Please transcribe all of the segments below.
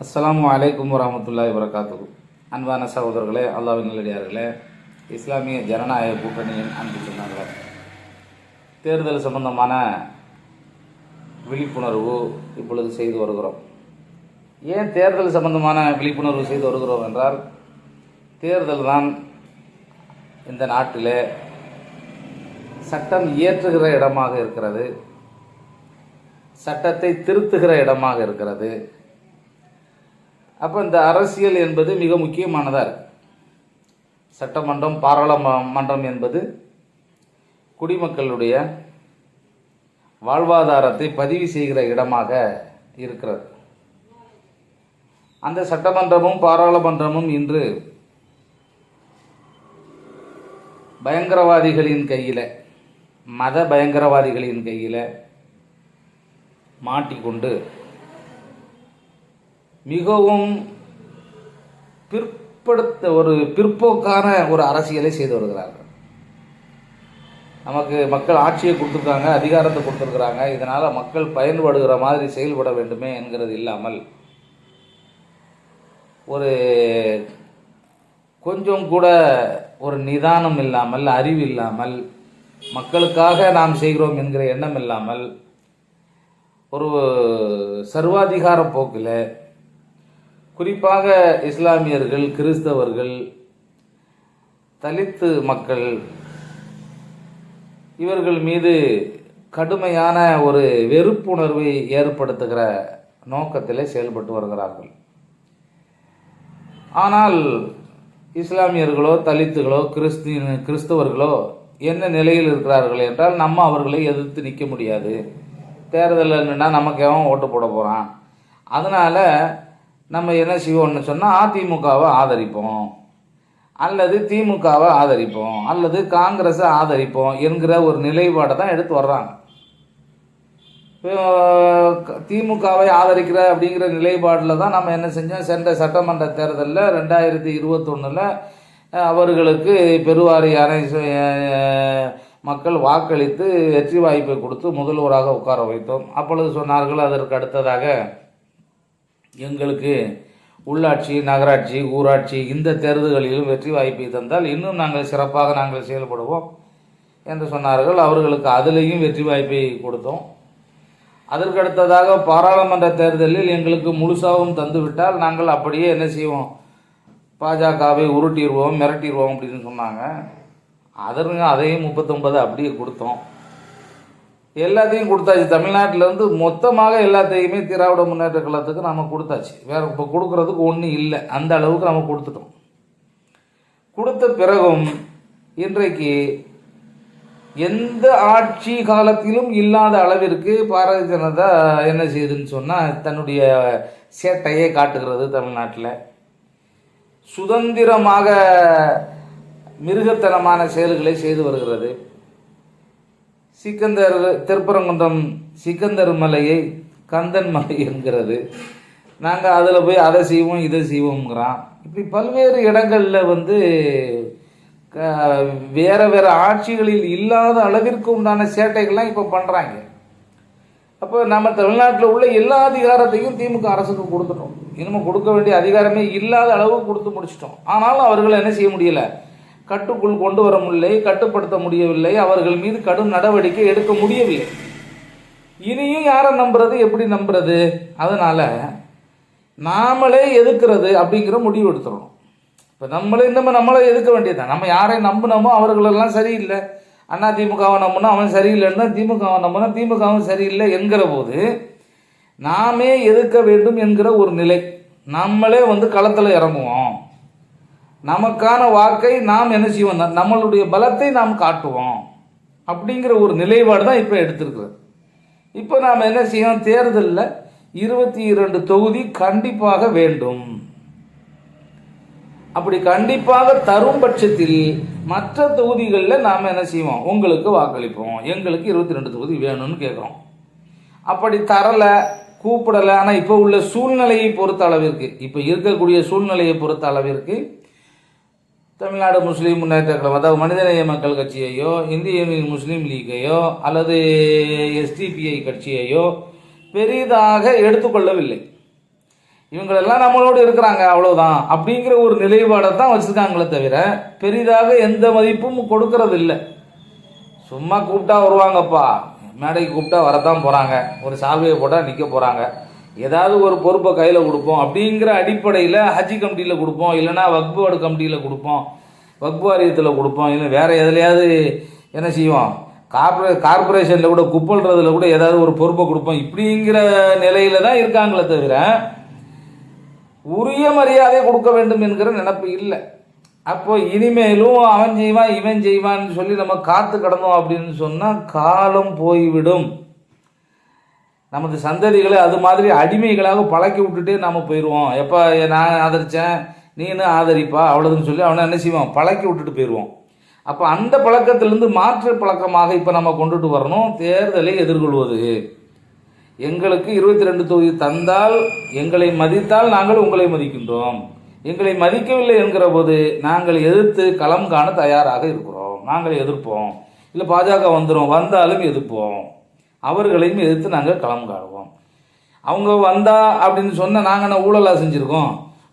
அஸ்லாம் வலைக்கம் வரமத்துல்லாஹி வரகாத்து அன்பான சகோதரர்களே அல்லாவின் நல்லடியார்களே இஸ்லாமிய ஜனநாயக கூட்டணியின் அன்பு சொன்னார்கள் தேர்தல் சம்பந்தமான விழிப்புணர்வு இப்பொழுது செய்து வருகிறோம். ஏன் தேர்தல் சம்பந்தமான விழிப்புணர்வு செய்து வருகிறோம் என்றால் தேர்தல் தான் இந்த நாட்டிலே சட்டம் இயற்றுகிற இடமாக இருக்கிறது சட்டத்தை திருத்துகிற இடமாக இருக்கிறது அப்போ இந்த அரசியல் என்பது மிக முக்கியமானதாக இருக்குது சட்டமன்றம் பாராளுமன்றம் என்பது குடிமக்களுடைய வாழ்வாதாரத்தை பதிவு செய்கிற இடமாக இருக்கிறது. அந்த சட்டமன்றமும் பாராளுமன்றமும் இன்று பயங்கரவாதிகளின் கையில் மத பயங்கரவாதிகளின் கையில் மாட்டிக்கொண்டு மிகவும் பிற்படுத்த ஒரு பிற்போக்கான ஒரு அரசியலை செய்து வருகிறார்கள். நமக்கு மக்கள் ஆட்சியை கொடுத்துருக்காங்க அதிகாரத்தை கொடுத்துருக்குறாங்க. இதனால் மக்கள் பயன்படுகிற மாதிரி செயல்பட வேண்டுமே என்கிறது இல்லாமல் ஒரு கொஞ்சம் கூட ஒரு நிதானம் இல்லாமல் அறிவு இல்லாமல் மக்களுக்காக நாம் செய்கிறோம் என்கிற எண்ணம் இல்லாமல் ஒரு சர்வாதிகார போக்கில் குறிப்பாக இஸ்லாமியர்கள் கிறிஸ்தவர்கள் தலித்து மக்கள் இவர்கள் மீது கடுமையான ஒரு வெறுப்புணர்வை ஏற்படுத்துகிற நோக்கத்தில் செயல்பட்டு வருகிறார்கள். ஆனால் இஸ்லாமியர்களோ தலித்துகளோ கிறிஸ்தின் கிறிஸ்தவர்களோ என்ன நிலையில் இருக்கிறார்கள் என்றால் நம்ம அவர்களை எதிர்த்து நிற்க முடியாது. தேர்தலில் நின்னா நமக்கு எவன் ஓட்டு போட போகிறான் அதனால் நம்ம என்ன செய்வோம்னு சொன்னால் அதிமுகவை ஆதரிப்போம். அல்லது திமுகவை ஆதரிப்போம். அல்லது காங்கிரஸை ஆதரிப்போம் என்கிற ஒரு நிலைப்பாடை தான் எடுத்து வர்றாங்க. திமுகவை ஆதரிக்கிற அப்படிங்கிற நிலைப்பாடில் தான் நம்ம என்ன செஞ்சோம்? சென்ற சட்டமன்ற தேர்தலில் ரெண்டாயிரத்தி இருபத்தொன்னில் அவர்களுக்கு பெருவாரியான மக்கள் வாக்களித்து வெற்றி வாய்ப்பை கொடுத்து முதல்வராக உட்கார வைத்தோம். அப்பொழுது சொன்னார்கள் அதற்கு அடுத்ததாக எங்களுக்கு உள்ளாட்சி நகராட்சி ஊராட்சி இந்த தேர்தல்களிலும் வெற்றி வாய்ப்பை தந்தால் இன்னும் நாங்கள் சிறப்பாக நாங்கள் செயல்படுவோம் என்று சொன்னார்கள். அவர்களுக்கு அதிலேயும் வெற்றி வாய்ப்பை கொடுத்தோம். அதற்கடுத்ததாக பாராளுமன்ற தேர்தலில் எங்களுக்கு முழுசாகவும் தந்துவிட்டால் நாங்கள் அப்படியே என்ன செய்வோம்? பாஜகவை உருட்டிடுவோம் மிரட்டிடுவோம் அப்படின்னு சொன்னாங்க. அதற்கு அதையும் முப்பத்தொன்பது அப்படியே கொடுத்தோம். எல்லாத்தையும் கொடுத்தாச்சு. தமிழ்நாட்டிலேருந்து மொத்தமாக எல்லாத்தையுமே திராவிட முன்னேற்ற கழகத்துக்கு நம்ம கொடுத்தாச்சு. வேறு இப்போ கொடுக்குறதுக்கு ஒன்றும் இல்லை. அந்த அளவுக்கு நம்ம கொடுத்துட்டோம். கொடுத்த பிறகும் இன்றைக்கு எந்த ஆட்சி காலத்திலும் இல்லாத அளவிற்கு பாரதிய ஜனதா என்ன செய்யுதுன்னு சொன்னால் தன்னுடைய சேட்டையை காட்டுகிறது தமிழ்நாட்டில். சுதந்திரமாக மிருகத்தனமான செயல்களை செய்து வருகிறது. சிக்கந்தர் திருப்பரங்குன்றம் சிக்கந்தர் மலையை கந்தன் மலை என்கிறது. நாங்கள் அதில் போய் அதை செய்வோம் இதை செய்வோங்கிறான் இப்படி பல்வேறு இடங்களில் வந்து க- வேறு ஆட்சிகளில் இல்லாத அளவிற்கு உண்டான சேட்டைகள்லாம் இப்போ பண்ணுறாங்க அப்போ நம்ம தமிழ்நாட்டில் உள்ள எல்லா அதிகாரத்தையும் திமுக அரசுக்கு கொடுத்துட்டோம். இனிமேல் கொடுக்க வேண்டிய அதிகாரமே இல்லாத அளவுக்கு கொடுத்து முடிச்சிட்டோம். ஆனாலும் அவர்கள் என்ன செய்ய முடியலை? கட்டுக்குள் கொண்டு வர முடியலை கட்டுப்படுத்த முடியவில்லை. அவர்கள் மீது கடும் நடவடிக்கை எடுக்க முடியவில்லை. இனியும் யாரை நம்புறது எப்படி நம்புறது? அதனால நாமளே எதுக்குறது அப்படிங்கிற முடிவு எடுத்துடணும். இப்போ நம்மளே நம்ம நம்மளே எதுக்க வேண்டியதுதான். நம்ம யாரை நம்பினோமோ அவர்களெல்லாம் சரியில்லை. அண்ணா திமுகவை நம்பினா அவன் சரியில்லைன்னா திமுகவை நம்பினா திமுகவும் சரியில்லை என்கிற போது நாமே எதுக்க வேண்டும் என்கிற ஒரு நிலை. நம்மளே வந்து களத்தில் இறங்குவோம். நமக்கான வாக்கை நாம் என்ன செய்வோம்? ந- நம்மளுடைய பலத்தை நாம் காட்டுவோம். அப்படிங்கிற ஒரு நிலைப்பாடு தான் இப்போ எடுத்திருக்கிறது. இப்போ நாம் என்ன செய்யணும்? தேர்தலில் இருபத்தி இரண்டு தொகுதி கண்டிப்பாக வேண்டும். அப்படி கண்டிப்பாக தரும் பட்சத்தில் மற்ற தொகுதிகளில் நாம் என்ன செய்வோம்? உங்களுக்கு வாக்களிப்போம். எங்களுக்கு இருபத்தி ரெண்டு தொகுதி வேணும்னு கேட்குறோம் அப்படி தரலை கூப்பிடலை ஆனால் இப்போ உள்ள சூழ்நிலையை பொறுத்த அளவிற்கு இப்போ இருக்கக்கூடிய சூழ்நிலையை பொறுத்த அளவிற்கு தமிழ்நாடு முஸ்லீம் முன்னேற்ற கழகம் அதாவது மனிதநேய மக்கள் கட்சியையோ இந்திய யூனியன் முஸ்லீம் லீக்கையோ அல்லது எஸ்டிபிஐ கட்சியையோ பெரிதாக எடுத்துக்கொள்ளவில்லை. இவங்களெல்லாம் நம்மளோடு இருக்கிறாங்க அவ்வளோதான் அப்படிங்கிற ஒரு நிலைப்பாடை தான் வச்சுருக்காங்களே தவிர பெரிதாக எந்த மதிப்பும் கொடுக்கறது இல்லை சும்மா கூப்பிட்டா வருவாங்கப்பா. மேடைக்கு கூப்பிட்டா வரத்தான் போகிறாங்க ஒரு சால்வையை போட்டால் நிற்க போகிறாங்க ஏதாவது ஒரு பொறுப்பை கையில் கொடுப்போம். அப்படிங்கிற அடிப்படையில் ஹஜ்ஜி கமிட்டியில் கொடுப்போம். இல்லைன்னா வக்பு வார்டு கமிட்டியில் கொடுப்போம். வக்பு வாரியத்தில் கொடுப்போம். இல்லை வேறு எதுலையாவது என்ன செய்வோம்? கார்பரே கார்பரேஷனில் கூட குப்பல்றதுல கூட ஏதாவது ஒரு பொறுப்பை கொடுப்போம். இப்படிங்கிற நிலையில தான் இருக்காங்களே தவிர உரிய மரியாதை கொடுக்க வேண்டும் என்கிற நினப்பு இல்லை. அப்போ இனிமேலும் அவன் செய்வான் இவன் செய்வான்னு சொல்லி நம்ம காத்து கிடந்தோம் அப்படின்னு சொன்னால் காலம் போய்விடும். நமது சந்ததிகளை அது மாதிரி அடிமைகளாக பழக்கி விட்டுட்டே நம்ம போயிடுவோம் எப்போ நான் ஆதரித்தேன் நீனு ஆதரிப்பா அவ்வளோதுன்னு சொல்லி அவனை என்ன செய்வான் பழக்கி விட்டுட்டு போயிடுவோம் அப்போ அந்த பழக்கத்திலிருந்து மாற்று பழக்கமாக இப்போ நம்ம கொண்டுட்டு வரணும் தேர்தலை எதிர்கொள்வது. எங்களுக்கு இருபத்தி ரெண்டு தொகுதி தந்தால் எங்களை மதித்தால் நாங்கள் உங்களை மதிக்கின்றோம். எங்களை மதிக்கவில்லை என்கிற போது நாங்கள் எதிர்த்து களம் காண தயாராக இருக்கிறோம். நாங்கள் எதிர்ப்போம். இல்லை பாஜக வந்துடும் வந்தாலும் எதிர்ப்போம். அவர்களையும் எதிர்த்து நாங்கள் களம் காணுவோம் அவங்க வந்தா அப்படின்னு சொன்னால் நாங்கள் என்ன ஊழலாக செஞ்சுருக்கோம்?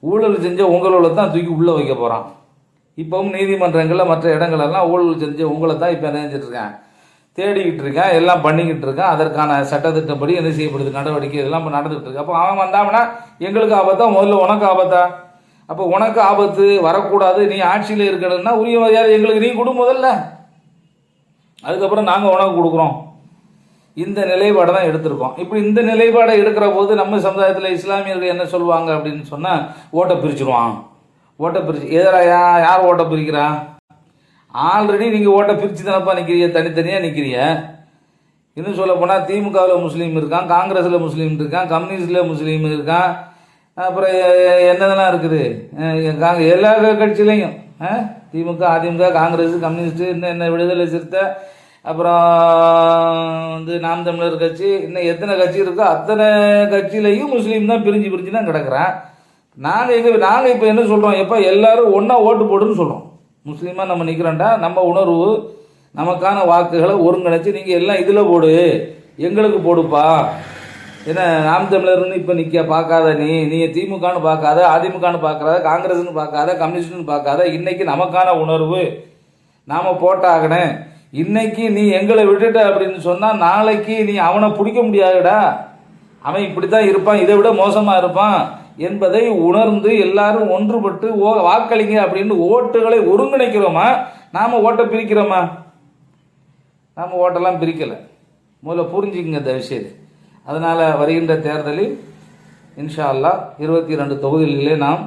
ஊழல் செஞ்ச உங்களோட தான் தூக்கி உள்ளே வைக்க போகிறோம் இப்போவும் நீதிமன்றங்களில் மற்ற இடங்களெல்லாம் ஊழல் செஞ்ச உங்களை தான் இப்போ நினைஞ்சிட்ருக்கேன் தேடிக்கிட்டு இருக்கேன் எல்லாம் பண்ணிக்கிட்டு இருக்கேன். அதற்கான சட்டத்திட்டப்படி என்ன செய்யப்படுது நடவடிக்கை இதெல்லாம் இப்போ நடந்துகிட்டு இருக்கு. அப்போ அவன் வந்தாங்கன்னா எங்களுக்கு ஆபத்தா? முதல்ல உனக்கு ஆபத்தா? அப்போ உனக்கு ஆபத்து வரக்கூடாது. நீ ஆட்சியில் இருக்கணும்னா உரிய மரியாதை எங்களுக்கு நீ கொடு முதல்ல. அதுக்கப்புறம் நாங்கள் உனக்கு கொடுக்குறோம். இந்த நிலைப்பாடை தான் எடுத்திருக்கோம். இப்போ இந்த நிலைப்பாடை எடுக்கிற போது நம்ம சமுதாயத்தில் இஸ்லாமியர்கள் என்ன சொல்லுவாங்க அப்படின்னு சொன்னால் ஓட்டை பிரிச்சுருவான். ஓட்டை பிரிச்சு எதிராக யா- யார் ஓட்டை பிரிக்கிறா? ஆல்ரெடி நீங்கள் ஓட்டை பிரித்து தானப்பா நிற்கிறீங்க தனித்தனியாக நிற்கிறீங்க இன்னும் சொல்ல போனால் திமுகவில் முஸ்லீம் இருக்கான் காங்கிரஸில் முஸ்லீம் இருக்கான் கம்யூனிஸ்டில் முஸ்லீம் இருக்கான். அப்புறம் என்னதெல்லாம் இருக்குது? காங்க எல்லா கட்சியிலையும் திமுக அதிமுக காங்கிரஸ் கம்யூனிஸ்ட்டு இன்னும் என்ன விடுதலை சிறுத்தை அப்புறம் வந்து நாம் தமிழர் கட்சி இன்னும் எத்தனை கட்சி இருக்கோ அத்தனை கட்சியிலையும் முஸ்லீம் தான் பிரிஞ்சு பிரிஞ்சு தான் கிடக்குறான். நாங்கள் எங்கே நாங்கள் இப்போ என்ன சொல்கிறோம் எப்போ எல்லோரும் ஒன்றா ஓட்டு போடுன்னு சொல்கிறோம் முஸ்லீமாக நம்ம நிற்கிறோம்டா நம்ம உணர்வு நமக்கான வாக்குகளை ஒருங்கிணைச்சு நீங்கள் எல்லாம் இதில் போடு எங்களுக்கு போடுப்பா. என்ன நாம் தமிழர்னு இப்போ நிற்க பார்க்காத நீ நீ திமுகன்னு பார்க்காத அதிமுகன்னு பார்க்காத காங்கிரஸ்னு பார்க்காத கம்யூனிஸ்ட்னு பார்க்காத இன்றைக்கி நமக்கான உணர்வு. நாம் போட்டாகணும். இன்னைக்கு நீ எங்களை விட்டுட்ட அப்படின்னு சொன்னால் நாளைக்கு நீ அவனை பிடிக்க முடியாதுடா. அவன் இப்படி தான் இருப்பான் இதை விட மோசமாக இருப்பான் என்பதை உணர்ந்து எல்லாரும் ஒன்றுபட்டு ஓ வாக்களிங்க அப்படின்னு ஓட்டுகளை ஒருங்கிணைக்கிறோமா? நாம் ஓட்டை பிரிக்கிறோமா? நாம் ஓட்டெல்லாம் பிரிக்கலை. முதல்ல புரிஞ்சுக்குங்க இந்த விஷயத்தை. அதனால் வருகின்ற தேர்தலில் இன்ஷா அல்லாஹ் இருபத்தி ரெண்டு தொகுதிகளிலே நாம்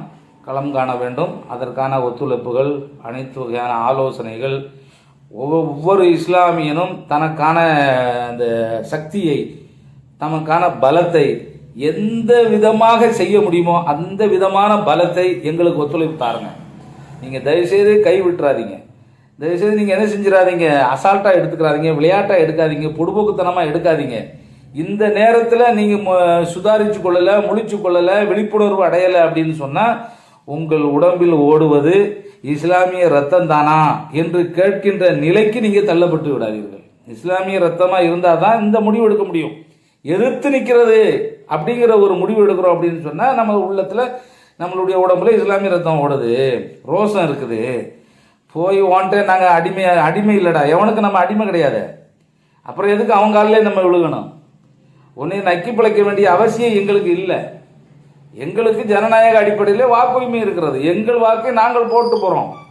களம் காண வேண்டும். அதற்கான ஒத்துழைப்புகள் அனைத்து வகையான ஆலோசனைகள் ஒவ்வொரு இஸ்லாமியனும் தனக்கான அந்த சக்தியை தமக்கான பலத்தை எந்த விதமாக செய்ய முடியுமோ அந்த விதமான பலத்தை எங்களுக்கு ஒத்துழைப்பு தாருங்க. நீங்கள் தயவுசெய்து கை விட்டுறாதீங்க. தயவுசெய்து நீங்கள் என்ன செஞ்சிடாதீங்க? அசால்ட்டாக எடுத்துக்கிறாதீங்க விளையாட்டாக எடுக்காதீங்க பொடுபோக்குத்தனமாக எடுக்காதீங்க. இந்த நேரத்தில் நீங்கள் சுதாரித்து கொள்ளலை முழிச்சு கொள்ளலை விழிப்புணர்வு அடையலை அப்படின்னு சொன்னால் உங்கள் உடம்பில் ஓடுவது இஸ்லாமிய ரத்தம் தானா என்று கேட்கின்ற நிலைக்கு நீங்கள் தள்ளப்பட்டு விடாதீர்கள். இஸ்லாமிய ரத்தமாக இருந்தால் தான் இந்த முடிவு எடுக்க முடியும். எதிர்த்து நிற்கிறது அப்படிங்கிற ஒரு முடிவு எடுக்கிறோம் அப்படின்னு சொன்னால் நம்ம உள்ளத்தில் நம்மளுடைய உடம்புல இஸ்லாமிய ரத்தம் ஓடுது. ரோசம் இருக்குது. போய் ஓன்ட்டே நாங்கள் அடிமை அடிமை இல்லைடா. எவனுக்கு நம்ம அடிமை கிடையாது. அப்புறம் எதுக்கு அவங்க காலிலே நம்ம விழுகணும்? உன்னை நக்கி பிழைக்க வேண்டிய அவசியம் எங்களுக்கு இல்லை. எங்களுக்கு ஜனநாயக அடிப்படையில் வாக்குரிமை இருக்கிறது. எங்கள் வாக்கை நாங்கள் போட்டு போகிறோம்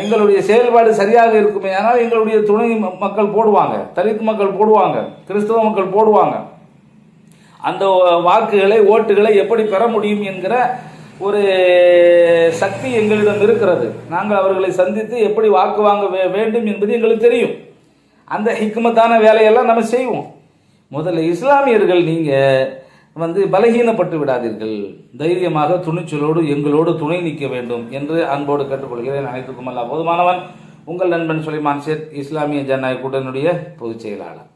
எங்களுடைய செயல்பாடு சரியாக இருக்குமே ஆனால் எங்களுடைய துணை மக்கள் போடுவாங்க. தலித் மக்கள் போடுவாங்க. கிறிஸ்தவ மக்கள் போடுவாங்க. அந்த வாக்குகளை ஓட்டுகளை எப்படி பெற முடியும் என்கிற ஒரு சக்தி எங்களிடம் இருக்கிறது. நாங்கள் அவர்களை சந்தித்து எப்படி வாக்கு வாங்க வே- வேண்டும் என்பது எங்களுக்கு தெரியும். அந்த ஹிக்மத்தான வேலையெல்லாம் நம்ம செய்வோம். முதல்ல இஸ்லாமியர்கள் நீங்கள் வந்து பலகீனப்பட்டு விடாதீர்கள். தைரியமாக துணிச்சலோடு எங்களோடு துணை நிற்க வேண்டும் என்று அன்போடு கேட்டுக்கொள்கிறேன். அனைத்துக்கும் அல்ல போதுமானவன். உங்கள் நண்பன் சுலைமான் சேத் இஸ்லாமிய ஜனநாயக கூட்டணியுடைய பொதுச் செயலாளர்.